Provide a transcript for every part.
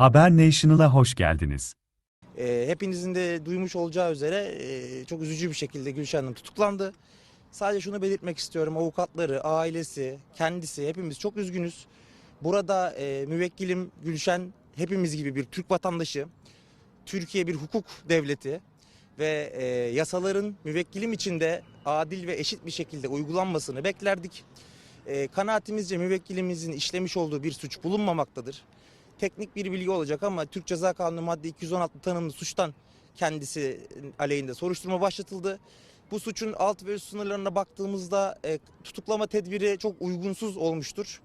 Haber National'a hoş geldiniz. E, hepinizin de duymuş olacağı üzere e, çok üzücü bir şekilde Gülşen Hanım tutuklandı. Sadece şunu belirtmek istiyorum. Avukatları, ailesi, kendisi hepimiz çok üzgünüz. Burada e, müvekkilim Gülşen hepimiz gibi bir Türk vatandaşı. Türkiye bir hukuk devleti ve e, yasaların müvekkilim içinde adil ve eşit bir şekilde uygulanmasını beklerdik. E, kanaatimizce müvekkilimizin işlemiş olduğu bir suç bulunmamaktadır. Teknik bir bilgi olacak ama Türk Ceza Kanunu madde 216 tanımlı suçtan kendisi aleyhinde soruşturma başlatıldı. Bu suçun alt ve üst sınırlarına baktığımızda e, tutuklama tedbiri çok uygunsuz olmuştur.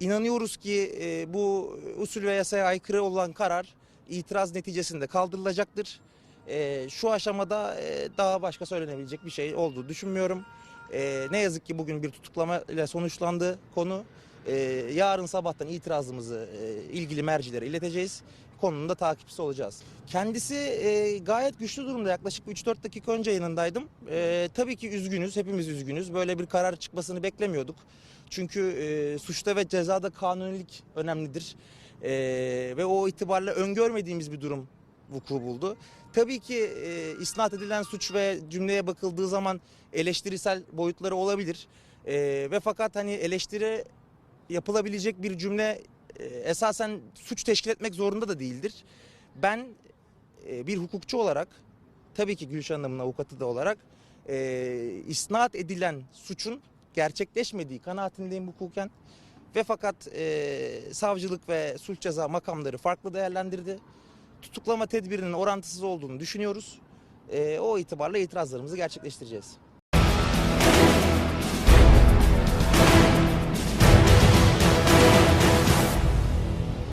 İnanıyoruz ki e, bu usul ve yasaya aykırı olan karar itiraz neticesinde kaldırılacaktır. E, şu aşamada e, daha başka söylenebilecek bir şey olduğu düşünmüyorum. E, ne yazık ki bugün bir tutuklama ile sonuçlandı konu. E, yarın sabahtan itirazımızı e, ilgili mercilere ileteceğiz. Konunun da takipçisi olacağız. Kendisi e, gayet güçlü durumda. Yaklaşık 3-4 dakika önce yanındaydım. E, tabii ki üzgünüz, hepimiz üzgünüz. Böyle bir karar çıkmasını beklemiyorduk. Çünkü e, suçta ve cezada kanunilik önemlidir. E, ve o itibarla öngörmediğimiz bir durum vuku buldu. Tabii ki e, isnat edilen suç ve cümleye bakıldığı zaman eleştirisel boyutları olabilir. E, ve fakat hani eleştiri yapılabilecek bir cümle e, esasen suç teşkil etmek zorunda da değildir. Ben e, bir hukukçu olarak tabii ki Gülşen Hanım'ın avukatı da olarak e, isnat edilen suçun gerçekleşmediği kanaatindeyim hukuken. Ve fakat e, savcılık ve sulh ceza makamları farklı değerlendirdi. Tutuklama tedbirinin orantısız olduğunu düşünüyoruz. E, o itibarla itirazlarımızı gerçekleştireceğiz.